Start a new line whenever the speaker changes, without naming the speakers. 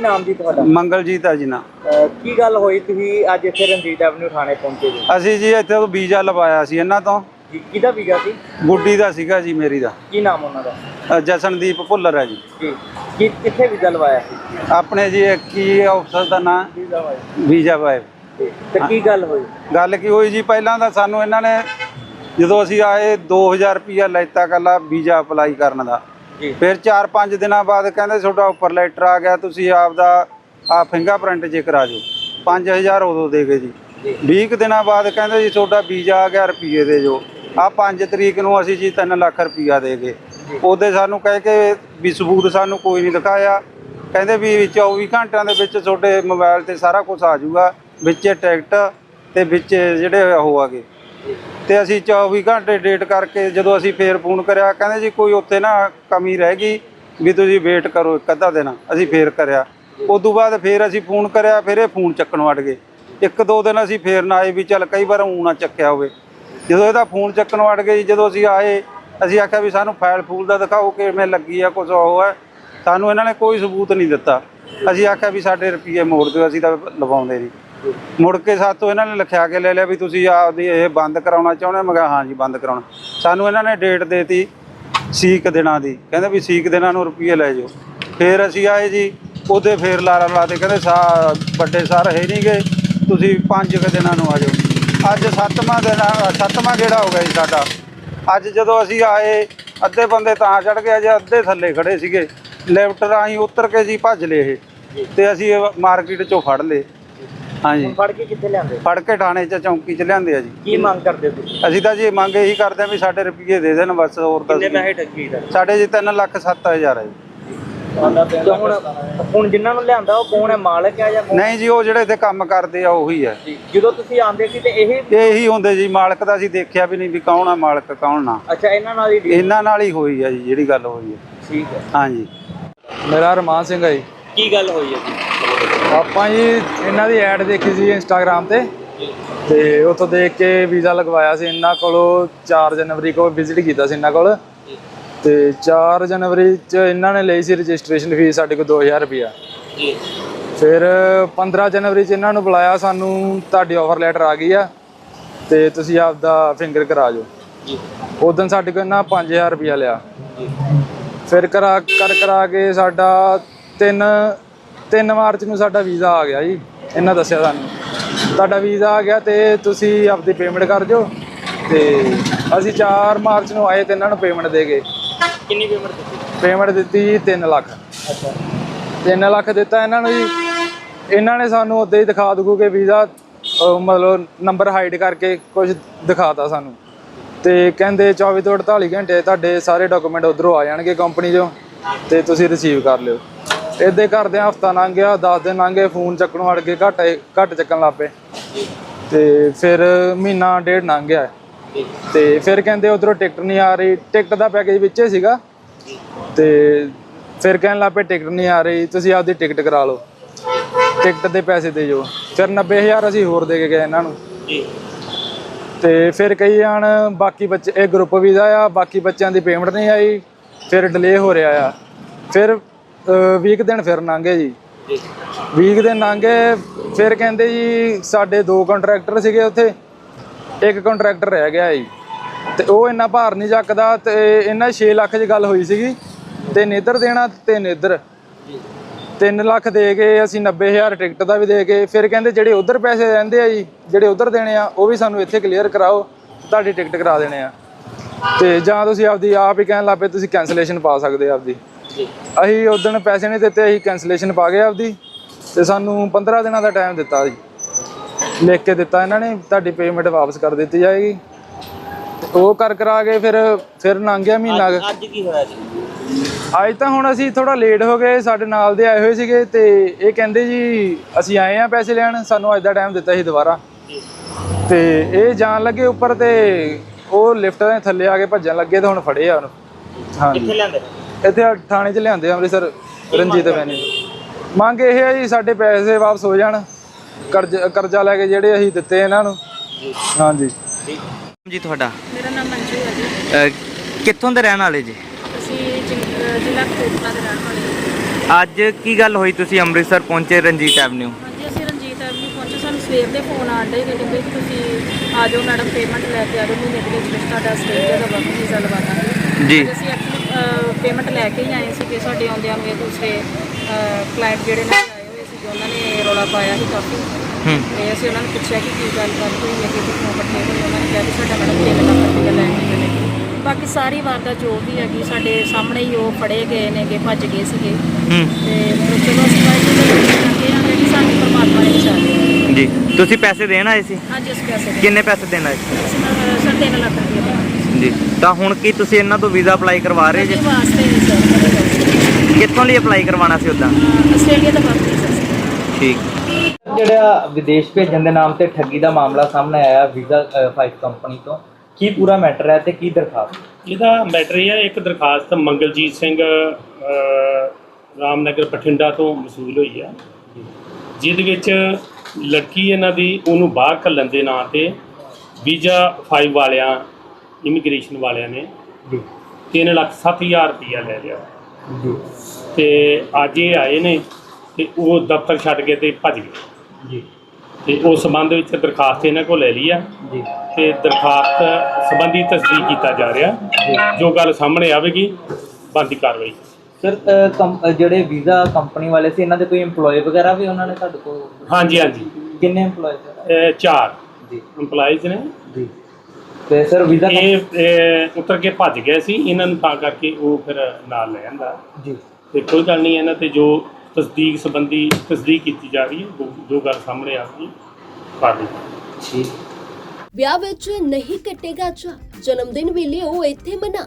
ਕੀ ਨਾਮ ਜੀ ਤੁਹਾਡਾ?
ਮੰਗਲਜੀਤ ਆ ਜੀ ਨਾ।
ਅਹ ਕੀ ਗੱਲ ਹੋਈ? ਤੁਸੀਂ ਅੱਜ ਇੱਥੇ ਰਣਜੀਤ ਐਵਨਿਊ ਥਾਣੇ ਪਹੁੰਚੇ ਜੀ।
ਅਸੀਂ ਜੀ ਇੱਥੇ ਤੋਂ ਵੀਜ਼ਾ ਲਵਾਇਆ ਸੀ ਇਹਨਾਂ ਤੋਂ।
ਜੀ ਕਿਹਦਾ ਵੀਜ਼ਾ ਸੀ?
ਗੁੱਡੀ ਦਾ ਸੀਗਾ ਜੀ ਮੇਰੀ ਦਾ।
ਕੀ ਨਾਮ ਉਹਨਾਂ ਦਾ?
ਅ, ਜਸਨਦੀਪ ਭੁੱਲਰ ਹੈ ਜੀ।
ਜੀ ਕੀ ਕਿੱਥੇ ਵੀਜ਼ਾ ਲਵਾਇਆ ਸੀ?
ਆਪਣੇ ਜੀ ਕੀ ਅਫਸਰ ਦਾ ਨਾਂ?
ਵੀਜ਼ਾ
ਬਾਏ
ਤੇ ਕੀ ਗੱਲ ਹੋਈ?
ਗੱਲ ਕੀ ਹੋਈ ਜੀ? ਪਹਿਲਾਂ ਤਾਂ ਸਾਨੂੰ ਇਹਨਾਂ ਨੇ ਜਦੋਂ ਅਸੀਂ ਆਏ 2000 ਰੁਪਇਆ ਲੈਤਾ ਕੱਲਾ ਵੀਜ਼ਾ ਅਪਲਾਈ ਕਰਨ ਦਾ। ਫਿਰ 4-5 ਦਿਨਾਂ ਬਾਅਦ ਕਹਿੰਦੇ ਤੁਹਾਡਾ ਉੱਪਰ ਲੈਟਰ ਆ ਗਿਆ ਤੁਸੀਂ ਆਪਦਾ ਆ ਫਿੰਗਰਪ੍ਰਿੰਟ ਜੇ ਕਰਾ ਜਾਓ 5000 ਉਦੋਂ ਦੇ ਗਏ ਜੀ।
ਜੀ।
20 ਕੁ ਦਿਨਾਂ ਬਾਅਦ ਕਹਿੰਦੇ ਜੀ ਤੁਹਾਡਾ ਵੀਜ਼ਾ ਆ ਗਿਆ ਰੁਪਏ ਦੇ ਜੋ ਆ 5 ਤਰੀਕ ਨੂੰ ਅਸੀਂ ਜੀ 3 ਲੱਖ ਰੁਪਇਆ ਦੇ ਗਏ। ਉਹਦੇ ਸਾਨੂੰ ਕਹਿ ਕੇ ਵੀ ਸਬੂਤ ਸਾਨੂੰ ਕੋਈ ਨਹੀਂ ਦਿਖਾਇਆ। ਕਹਿੰਦੇ ਵੀ 24 ਘੰਟਿਆਂ ਦੇ ਵਿੱਚ ਤੁਹਾਡੇ ਮੋਬਾਈਲ ਤੇ ਸਾਰਾ ਕੁਝ ਆ ਜਾਊਗਾ ਵਿੱਚ ਟਿਕਟ ਤੇ ਵਿੱਚ ਜਿਹੜੇ ਉਹ ਆਗੇ ਤੇ ਅਸੀਂ 24 ਘੰਟੇ ਡੇਟ ਕਰਕੇ ਜਦੋਂ ਅਸੀਂ ਫੇਰ ਫੋਨ ਕਰਿਆ ਕਹਿੰਦੇ ਜੀ ਕੋਈ ਉੱਥੇ ਨਾ ਕਮੀ ਰਹਿ ਗਈ ਵੀ ਤੁਸੀਂ ਵੇਟ ਕਰੋ ਇੱਕ ਅੱਧਾ ਦਿਨ ਅਸੀਂ ਫੇਰ ਕਰਿਆ। ਉਸ ਤੋਂ ਬਾਅਦ ਫੇਰ ਅਸੀਂ ਫੋਨ ਕਰਿਆ ਫਿਰ ਇਹ ਫੋਨ ਚੱਕਣ ਵੜ ਗਏ। ਇੱਕ ਦੋ ਦਿਨ ਅਸੀਂ ਫੇਰ ਨਾ ਆਏ ਵੀ ਚੱਲ ਕਈ ਵਾਰ ਊਂ ਨਾ ਚੱਕਿਆ ਹੋਵੇ। ਜਦੋਂ ਇਹਦਾ ਫੋਨ ਚੱਕਣ ਵੜ ਗਏ ਜੀ, ਜਦੋਂ ਅਸੀਂ ਆਏ ਅਸੀਂ ਆਖਿਆ ਵੀ ਸਾਨੂੰ ਫਾਈਲ ਫੂਲ ਦਾ ਦਿਖਾਓ ਕਿਵੇਂ ਲੱਗੀ ਆ ਕੁਝ ਉਹ ਹੈ। ਸਾਨੂੰ ਇਹਨਾਂ ਨੇ ਕੋਈ ਸਬੂਤ ਨਹੀਂ ਦਿੱਤਾ। ਅਸੀਂ ਆਖਿਆ ਵੀ ਸਾਡੇ ਰੁਪਏ ਮੋੜ ਦਿਓ ਅਸੀਂ ਤਾਂ ਲਵਾਉਂਦੇ ਨਹੀਂ। ਮੁੜ ਕੇ ਸਾਤੋਂ ਇਹਨਾਂ ਨੇ ਲਿਖਿਆ ਕੇ ਲੈ ਲਿਆ ਵੀ ਤੁਸੀਂ ਆਪਦੀ ਇਹ ਬੰਦ ਕਰਾਉਣਾ ਚਾਹੁੰਦੇ ਮੈਂ ਕਿਹਾ, ਹਾਂ ਜੀ, ਬੰਦ ਕਰਾਉਣਾ। ਸਾਨੂੰ ਇਹਨਾਂ ਨੇ ਡੇਟ ਦੇਤੀ ਸੀਕ ਦਿਨਾਂ ਦੀ। ਕਹਿੰਦੇ ਵੀ ਸੀਕ ਦਿਨਾਂ ਨੂੰ ਰੁਪਏ ਲੈ ਜਾਓ। ਫੇਰ ਅਸੀਂ ਆਏ ਜੀ, ਉਹਦੇ ਫੇਰ ਲਾਰਾ ਲਾਤੇ ਕਹਿੰਦੇ, ਸਾ, ਵੱਡੇ ਸਰ ਹੈ ਨਹੀਂ ਗਏ ਤੁਸੀਂ ਪੰਜ ਕੁ ਦਿਨਾਂ ਨੂੰ ਆ ਜਾਓ। ਅੱਜ ਸੱਤਵਾਂ ਦਿਨ ਸੱਤਵਾਂ ਗੇੜਾ ਹੋ ਗਿਆ ਜੀ ਸਾਡਾ। ਅੱਜ ਜਦੋਂ ਅਸੀਂ ਆਏ, ਅੱਧੇ ਬੰਦੇ ਤਾਂ ਚੜ ਗਏ ਜੇ ਅੱਧੇ ਥੱਲੇ ਖੜੇ ਸੀਗੇ। ਲਿਫਟ ਰਾਹੀਂ ਉਤਰ ਕੇ ਜੀ ਭੱਜ ਲਏ ਇਹ। ਤੇ ਅਸੀਂ ਮਾਰਕੀਟ ਚੋਂ ਫੜ ਲਏ। ਹਾਂਜੀ।
ਫੜ ਕੇ ਕਿੱਥੇ ਲਿਆਂਦੇ?
ਫੜ ਕੇ ਥਾਣੇ 'ਚ ਚੌਂਕੀ 'ਚ ਲਿਆਂਦੇ ਆ ਜੀ।
ਕੀ ਮੰਗ ਕਰਦੇ ਹੋ ਤੁਸੀਂ?
ਅਸੀਂ ਤਾਂ ਜੀ ਮੰਗ ਇਹੀ ਕਰਦੇ ਆ ਵੀ ਸਾਡੇ ਰੁਪਏ ਦੇ ਦੇਣ ਬਸ ਹੋਰ ਤਾਂ
ਕਿੰਨੇ ਪੈਸੇ ਠੱਗੀ ਦਾ?
ਸਾਡੇ ਜੀ 3 ਲੱਖ 7000 ਹੈ ਜੀ।
ਤੇ ਹੁਣ ਹੁਣ ਜਿਨ੍ਹਾਂ ਨੂੰ ਲਿਆਂਦਾ ਉਹ ਕੌਣ ਹੈ? ਮਾਲਕ ਹੈ ਜਾਂ ਕੌਣ?
ਨਹੀਂ ਜੀ ਉਹ ਜਿਹੜੇ ਇੱਥੇ ਕੰਮ ਕਰਦੇ ਆ ਉਹੀ ਹੈ।
ਜਦੋਂ ਤੁਸੀਂ ਆਂਦੇ ਸੀ ਤੇ ਇਹ
ਇਹੀ ਹੁੰਦੇ ਜੀ ਮਾਲਕ ਦਾ ਅਸੀਂ ਦੇਖਿਆ ਵੀ ਨਹੀਂ ਵੀ ਕੌਣ ਆ ਮਾਲਕ ਕੌਣ ਨਾ
ਅੱਛਾ ਇਹਨਾਂ ਨਾਲ ਹੀ deal-
ਇਹਨਾਂ ਨਾਲ ਹੀ ਹੋਈ ਹੈ ਜੀ ਜਿਹੜੀ ਗੱਲ ਹੋਈ ਹੈ
ਠੀਕ ਹੈ।
ਹਾਂਜੀ।
ਮੇਰਾ ਰਮਾਨ ਸਿੰਘ ਹੈ ਜੀ।
ਕੀ ਗੱਲ ਹੋਈ ਹੈ ਜੀ?
ਆਪਾਂ ਜੀ ਇਹਨਾਂ ਦੀ ਐਡ ਦੇਖੀ ਸੀ ਇੰਸਟਾਗ੍ਰam ਤੇ। ਤੇ ਉੱਥੋਂ ਦੇਖ ਕੇ ਵੀਜ਼ਾ ਲਗਵਾਇਆ ਸੀ ਇਹਨਾਂ ਕੋਲੋਂ 4 ਜਨਵਰੀ ਕੋ ਵਿਜ਼ਿਟ ਕੀਤਾ ਸੀ ਇਹਨਾਂ ਕੋਲ। ਤੇ 4 ਜਨਵਰੀ ਚ ਇਹਨਾਂ ਨੇ ਲਈ ਸੀ ਰਜਿਸਟ੍ਰੇਸ਼ਨ ਫੀਸ ਸਾਡੇ ਕੋਲ 2000 ਰੁਪਇਆ
ਜੀ।
ਫਿਰ 15 ਜਨਵਰੀ ਚ ਇਹਨਾਂ ਨੂੰ ਬੁਲਾਇਆ ਸਾਨੂੰ ਤੁਹਾਡੀ ਆਫਰ ਲੈਟਰ ਆ ਗਈ ਆ। ਤੇ ਤੁਸੀਂ ਆਪਦਾ ਫਿੰਗਰ ਕਰਾ ਜਾਓ
ਜੀ।
ਉਦੋਂ ਸਾਡੇ ਕੋਲ ਇਹਨਾਂ 5000 ਰੁਪਇਆ ਲਿਆ।
ਜੀ।
ਫਿਰ ਕਰਾ ਕਰ ਕਰਾ ਕੇ ਸਾਡਾ 3 3 ਮਾਰਚ ਨੂੰ ਸਾਡਾ ਵੀਜ਼ਾ ਆ ਗਿਆ ਜੀ ਇਹਨਾਂ ਦੱਸਿਆ ਸਾਨੂੰ। ਤੁਹਾਡਾ ਵੀਜ਼ਾ ਆ ਗਿਆ ਤੇ ਤੁਸੀਂ ਆਪਦੀ ਪੇਮੈਂਟ ਕਰ ਦਿਓ ਤੇ ਅਸੀਂ 4 ਮਾਰਚ ਨੂੰ ਆਏ ਤੇ ਇਹਨਾਂ ਨੂੰ ਪੇਮੈਂਟ ਦੇ ਗਏ।
ਕਿੰਨੀ ਪੇਮੈਂਟ ਦਿੱਤੀ?
ਪੇਮੈਂਟ ਦਿੱਤੀ ਜੀ 3 ਲੱਖ।
ਅੱਛਾ।
3 ਲੱਖ ਦਿੱਤਾ ਇਹਨਾਂ ਨੂੰ ਜੀ। ਇਹਨਾਂ ਨੇ ਸਾਨੂੰ ਉਦਾਂ ਹੀ ਦਿਖਾ ਦੂਗੂ ਕਿ ਵੀਜ਼ਾ ਮਤਲਬ ਨੰਬਰ ਹਾਈਡ ਕਰਕੇ ਕੁਝ ਦਿਖਾਤਾ ਸਾਨੂੰ। ਤੇ ਕਹਿੰਦੇ 24 ਤੋਂ 48 ਘੰਟੇ ਤੁਹਾਡੇ ਸਾਰੇ ਡਾਕੂਮੈਂਟ ਉਧਰੋਂ ਆ ਜਾਣਗੇ ਕੰਪਨੀ 'ਚੋਂ ਤੇ ਤੁਸੀਂ ਰਿਸੀਵ ਕਰ ਲਿਓ। ਇੱਦੇ ਕਰਦਿਆਂ ਹਫਤਾ ਲੰਘ ਗਿਆ 10 ਦਿਨ ਲੰਘ ਗਏ, ਫੋਨ ਚੱਕਣੋਂ ਹਟ ਕੇ ਘੱਟ ਘੱਟ ਚੱਕਣ ਲੱਗ ਪਏ। ਤੇ ਫਿਰ ਮਹੀਨਾ ਡੇਢ ਲੰਘ ਗਿਆ।
ਜੀ
ਤੇ ਫਿਰ ਕਹਿੰਦੇ ਉਧਰੋਂ ਟਿਕਟ ਨਹੀਂ ਆ ਰਹੀ। ਟਿਕਟ ਦਾ ਪੈਕੇਜ ਵਿੱਚੇ ਸੀਗਾ। ਤੇ ਫਿਰ ਕਹਿਣ ਲੱਗ ਪਏ ਟਿਕਟ ਨਹੀਂ ਆ ਰਹੀ, ਤੁਸੀਂ ਆਪਦੀ ਟਿਕਟ ਕਰਾ ਲਓ। ਟਿਕਟ ਦੇ ਪੈਸੇ ਦੇ ਜੋ ਫਿਰ 90000 ਅਸੀਂ ਹੋਰ ਦੇ ਕੇ ਗਏ ਇਹਨਾਂ ਨੂੰ।
ਜੀ
ਤੇ ਫਿਰ ਕਈ ਜਾਣ ਬਾਕੀ ਬੱਚੇ, ਇਹ ਗਰੁੱਪ ਵੀਜ਼ਾ ਆ, ਬਾਕੀ ਬੱਚਿਆਂ ਦੀ ਪੇਮੈਂਟ ਨਹੀਂ ਆਈ। ਫਿਰ ਡਿਲੇ ਹੋ ਰਿਹਾ ਆ। ਫਿਰ 20 ਦਿਨ ਫਿਰ ਲੰਘੇ ਜੀ।
ਜੀ।
20 ਦਿਨ ਲੰਘੇ ਫਿਰ ਕਹਿੰਦੇ ਜੀ ਸਾਡੇ ਦੋ ਕੰਟਰੈਕਟਰ ਸੀਗੇ ਉੱਥੇ ਇੱਕ ਕੰਟਰੈਕਟਰ ਰਹਿ ਗਿਆ ਜੀ। ਤੇ ਉਹ ਇੰਨਾ ਭਾਰ ਨਹੀਂ ਚੱਕਦਾ ਤੇ ਇਹਨਾਂ 6 ਲੱਖ ਦੀ ਗੱਲ ਹੋਈ ਸੀਗੀ ਤੇ ਨੇਦਰ ਦੇਣਾ ਤੇ ਨੇਦਰ 3 ਲੱਖ ਦੇ ਕੇ ਅਸੀਂ 90000 ਟਿਕਟ ਦਾ ਵੀ ਦੇ ਕੇ ਫਿਰ ਕਹਿੰਦੇ ਜਿਹੜੇ ਉਧਰ ਪੈਸੇ ਰਹਿੰਦੇ ਆ ਜੀ ਜਿਹੜੇ ਉਧਰ ਦੇਣੇ ਆ ਉਹ ਵੀ ਸਾਨੂੰ ਇੱਥੇ ਕਲੀਅਰ ਕਰਾਓ ਤੁਹਾਡੀ ਟਿਕਟ ਕਰਾ ਦੇਣੇ ਆ। ਤੇ ਜਾਂ ਤੁਸੀਂ ਆਪਦੀ ਆਪ ਹੀ ਕਹਿਣ ਲੱਪੇ ਤੁਸੀਂ ਕੈਂਸਲੇਸ਼ਨ ਪਾ ਸਕਦੇ ਆ ਆਪਦੀ।
ਜੀ।
ਅਸੀਂ ਉਦੋਂ ਪੈਸੇ ਨਹੀਂ ਦਿੱਤੇ ਅਸੀਂ ਕੈਂਸਲੇਸ਼ਨ ਪਾ ਗਏ ਆਪਦੀ ਤੇ ਸਾਨੂੰ 15 ਦਿਨਾਂ ਦਾ ਟਾਈਮ ਦਿੱਤਾ ਜੀ। ਲਿਖ ਕੇ ਦਿੱਤਾ ਇਹਨਾਂ ਨੇ ਤੁਹਾਡੀ ਪੇਮੈਂਟ ਵਾਪਸ ਕਰ ਦਿੱਤੀ ਜਾਏਗੀ। ਉਹ ਕਰ ਕਰਾ ਕੇ ਫਿਰ ਫਿਰ ਲੰਘ ਗਿਆ ਮਹੀਨਾ।
ਅੱਜ ਕੀ। ਹੋਇਆ ਜੀ?
ਅੱਜ ਤਾਂ ਹੁਣ ਅਸੀਂ ਥੋੜਾ ਲੇਟ ਹੋ ਗਏ ਸਾਡੇ ਨਾਲ ਦੇ ਆਏ ਹੋਏ ਸੀਗੇ ਤੇ ਇਹ ਕਹਿੰਦੇ ਜੀ ਅਸੀਂ ਆਏ ਆ ਪੈਸੇ ਲੈਣ ਸਾਨੂੰ ਅੱਜ ਦਾ ਟਾਈਮ ਦਿੱਤਾ ਸੀ ਦੁਬਾਰਾ। ਤੇ ਇਹ ਜਾਣ ਲੱਗੇ ਉੱਪਰ ਤੇ ਉਹ ਲਿਫਟ ਦੇ ਥੱਲੇ ਆ ਕੇ ਭੱਜਣ ਲੱਗੇ ਤੇ ਹੁਣ ਫੜੇ ਆ ਉਹਨੂੰ। ਹਾਂਜੀ।
ਕਿੱਥੇ ਲਿਆਂਦੇ?
ਇੱਥੇ ਥਾਣੇ 'ਚ ਲਿਆਂਦੇ ਆ ਅੰਮ੍ਰਿਤਸਰ ਰਣਜੀਤ ਵੈਨੀ। ਮੰਗ ਇਹ ਹੈ ਜੀ ਸਾਡੇ ਪੈਸੇ ਵਾਪਸ ਹੋ ਜਾਣ ਕਰਜ਼ ਕਰਜ਼ਾ ਲੈ ਕੇ ਜਿਹੜੇ ਅਸੀਂ ਦਿੱਤੇ ਇਹਨਾਂ ਨੂੰ। ਹਾਂਜੀ।
ਠੀਕ
ਜੀ ਤੁਹਾਡਾ?
ਮੇਰਾ ਨਾਮ ਮੰਜੂ ਹੈ ਜੀ।
ਅਹ ਕਿੱਥੋਂ ਦੇ ਰਹਿਣ ਵਾਲੇ ਜੀ?
ਅਸੀਂ ਜ਼ਿਲ੍ਹਾ ਕਪੂਰਥਲਾ ਦੇ ਰਹਿਣ ਵਾਲੇ ਹਾਂ।
ਅੱਜ ਕੀ ਗੱਲ ਹੋਈ ਤੁਸੀਂ ਅੰਮ੍ਰਿਤਸਰ ਪਹੁੰਚੇ ਰਣਜੀਤ ਐਵਨਿਊ?
ਹਾਂਜੀ ਅਸੀਂ ਰਣਜੀਤ ਐਵਨਿਊ ਪਹੁੰਚੇ। ਸਾਨੂੰ ਸਵੇਰ ਦੇ ਫੋਨ ਆਣ ਡੇ ਕਹਿੰਦੇ ਕਿ ਤੁਸੀਂ ਆ ਜਾਓ ਮੈਡਮ ਪੇਮੈਂਟ ਲੈ ਕੇ ਆ ਜਾਓ ਮਹੀਨੇ ਦੇ ਵਿੱਚ ਵਿੱਚ ਤੁਹਾਡਾ ਆਸਟ੍ਰੇਲੀਆ ਦਾ ਵਰਕ ਵੀਜ਼ਾ ਲਵਾ ਦਾਂਗੇ।
ਜੀ।
ਤੇ ਅਸੀਂ ਐਕਚੁਅਲੀ ਪੇਮੈਂਟ ਲੈ ਕੇ ਹੀ ਆਏ ਸੀ ਕਿ ਸਾਡੇ ਆਉਂਦਿਆਂ ਨੂੰ ਇਹ ਦੂਸਰੇ ਕਲਾਇੰਟ ਜਿਹੜੇ ਨਾਲ ਆਏ ਹੋਏ ਸੀ ਉਹਨਾਂ ਨੇ ਰੌਲਾ ਪਾਇਆ ਸੀ ਕਾਫੀ।
ਹੂੰ।
ਤੇ ਅਸੀਂ ਉਹਨਾਂ ਨੂੰ ਪੁੱਛਿਆ ਕਿ ਕੀ ਗੱਲ ਕਰ ਹੋਈ ਹੈ ਕਿ ਕਿੱਥੋਂ ਇਕੱਠੇ ਹੋਏ ਉਹਨਾਂ ਨੇ ਕਿਹਾ ਕਿ ਸਾਡਾ ਮੈਡਮ 3 ਲੱਖ ਰੁਪਏ ਲੈ ਕੇ ਗਏ ਨੇ ਬਾਕੀ ਸਾਰੀ ਵਾਰਦਾਤ ਜੋ ਵੀ ਹੈਗੀ ਸਾਡੇ ਸਾਹਮਣੇ ਹੀ ਉਹ ਫੜੇ ਗਏ ਨੇਗੇ ਭੱਜ ਗਏ ਸੀਗੇ।
ਹੂੰ।
ਤੇ ਚਲੋ ਅਸੀਂ ਵਾਹਿਗੁਰੂ ਦੇ ਕਿ ਸਾਨੂੰ ਪਰਮਾਤਮਾ ਨੇ ਬਚਾ ਲਿਆ
ਜੀ। ਤੁਸੀਂ ਪੈਸੇ ਦੇਣ ਆਏ ਸੀ?
ਹਾਂਜੀ ਅਸੀਂ ਪੈਸੇ ਦੇ
ਕਿੰਨੇ ਪੈਸੇ ਦੇਣ ਆਏ ਸੀ?
ਸਰ 3 ਲੱਖ ਰੁਪਏ
ਜੀ। ਤਾਂ ਹੁਣ ਕੀ ਤੁਸੀਂ ਇਹਨਾਂ ਤੋਂ ਵੀਜ਼ਾ ਅਪਲਾਈ ਕਰਵਾ ਰਹੇ ਜੀ?
ਵਾਸਤੇ ਸਰ
ਕਿੱਥੋਂ ਲਈ ਅਪਲਾਈ ਕਰਵਾਉਣਾ ਸੀ ਉਦਾਂ?
ਆਸਟ੍ਰੇਲੀਆ ਦਾ ਵਰਕ ਵੀਜ਼ਾ ਸੀ
ਠੀਕ। ਜਿਹੜਾ ਵਿਦੇਸ਼ ਭੇਜਣ ਦੇ ਨਾਮ ਤੇ ਠੱਗੀ ਦਾ ਮਾਮਲਾ ਸਾਹਮਣੇ ਆਇਆ ਵੀਜ਼ਾ 5 ਕੰਪਨੀ ਤੋਂ ਕੀ ਪੂਰਾ ਮੈਟਰ ਹੈ ਤੇ ਕੀ ਦਰਖਾਸਤ?
ਇਹਦਾ ਮੈਟਰ ਇਹ ਹੈ ਇੱਕ ਦਰਖਾਸਤ ਮੰਗਲਜੀਤ ਸਿੰਘ ਅ, ਰਾਮਨਗਰ ਬਠਿੰਡਾ ਤੋਂ ਮਸੂਲ ਹੋਈ ਹੈ। ਜਿਹਦੇ ਵਿੱਚ ਲੜਕੀ ਇਹਨਾਂ ਦੀ ਉਹਨੂੰ ਬਾਹਰ ਘੱਲਣ ਦੇ ਨਾਂ ਤੇ ਵੀਜ਼ਾ 5 ਵਾਲਿਆਂ ਇਮੀਗ੍ਰੇਸ਼ਨ ਵਾਲਿਆਂ ਨੇ
ਜੀ
3 ਲੱਖ ਸੱਤ ਹਜ਼ਾਰ ਰੁਪਈਆ ਲੈ ਲਿਆ। ਤੇ ਅੱਜ ਇਹ ਆਏ ਨੇ ਤੇ ਉਹ ਦਫ਼ਤਰ ਛੱਡ ਕੇ ਤੇ ਭੱਜ ਗਏ।
ਜੀ।
ਤੇ ਉਸ ਸੰਬੰਧ ਵਿੱਚ ਦਰਖਾਸਤ ਇਹਨਾਂ ਕੋਲ ਲੈ ਲਈ ਆ।
ਜੀ।
ਤੇ ਦਰਖਾਸਤ ਸੰਬੰਧੀ ਤਸਦੀਕ ਕੀਤਾ ਜਾ ਰਿਹਾ। ਜੋ ਗੱਲ ਸਾਹਮਣੇ ਆਵੇਗੀ ਬਣਦੀ ਕਾਰਵਾਈ।
ਸਰ ਜਿਹੜੇ ਵੀਜ਼ਾ ਕੰਪਨੀ ਵਾਲੇ ਸੀ ਇਹਨਾਂ ਦੇ ਕੋਈ EMPLOYE ਵਗੈਰਾ ਵੀ ਉਹਨਾਂ ਨੇ ਤੁਹਾਡੇ ਕੋਲ?
ਹਾਂਜੀ ਹਾਂਜੀ।
ਕਿੰਨੇ EMPLOYE ਸਰ?
ਇਹ ਚਾਰ।
ਜੀ।
EMPLOYEES ਨੇ।
ਜੀ। ਤੇ ਸਰ ਵੀਜ਼ਾ
ਇਹ ਉਤਰ ਕੇ ਭੱਜ ਗਏ ਸੀ। ਇਹਨਾਂ ਨੂੰ ਤਾਂ ਕਰਕੇ ਉਹ ਫਿਰ ਨਾਲ ਲੈ ਜਾਂਦਾ
ਜੀ।
ਤੇ ਕੋਈ ਗੱਲ ਨਹੀਂ ਇਹਨਾਂ ਤੇ ਜੋ ਤਸਦੀਕ ਸੰਬੰਧੀ ਤਸਦੀਕ ਕੀਤੀ ਜਾ ਰਹੀ ਹੈ ਜੋ- ਗੱਲ ਸਾਹਮਣੇ ਆਵੇਗੀ ਕਾਰਵਾਈ
ਠੀਕ।
ਵਿਆਹ ਵਿੱਚ ਨਹੀਂ ਕੱਟੇਗਾ ਚਾ ਜਨਮ ਦਿਨ ਵੀ ਲਿਓ ਇੱਥੇ ਮਨਾ।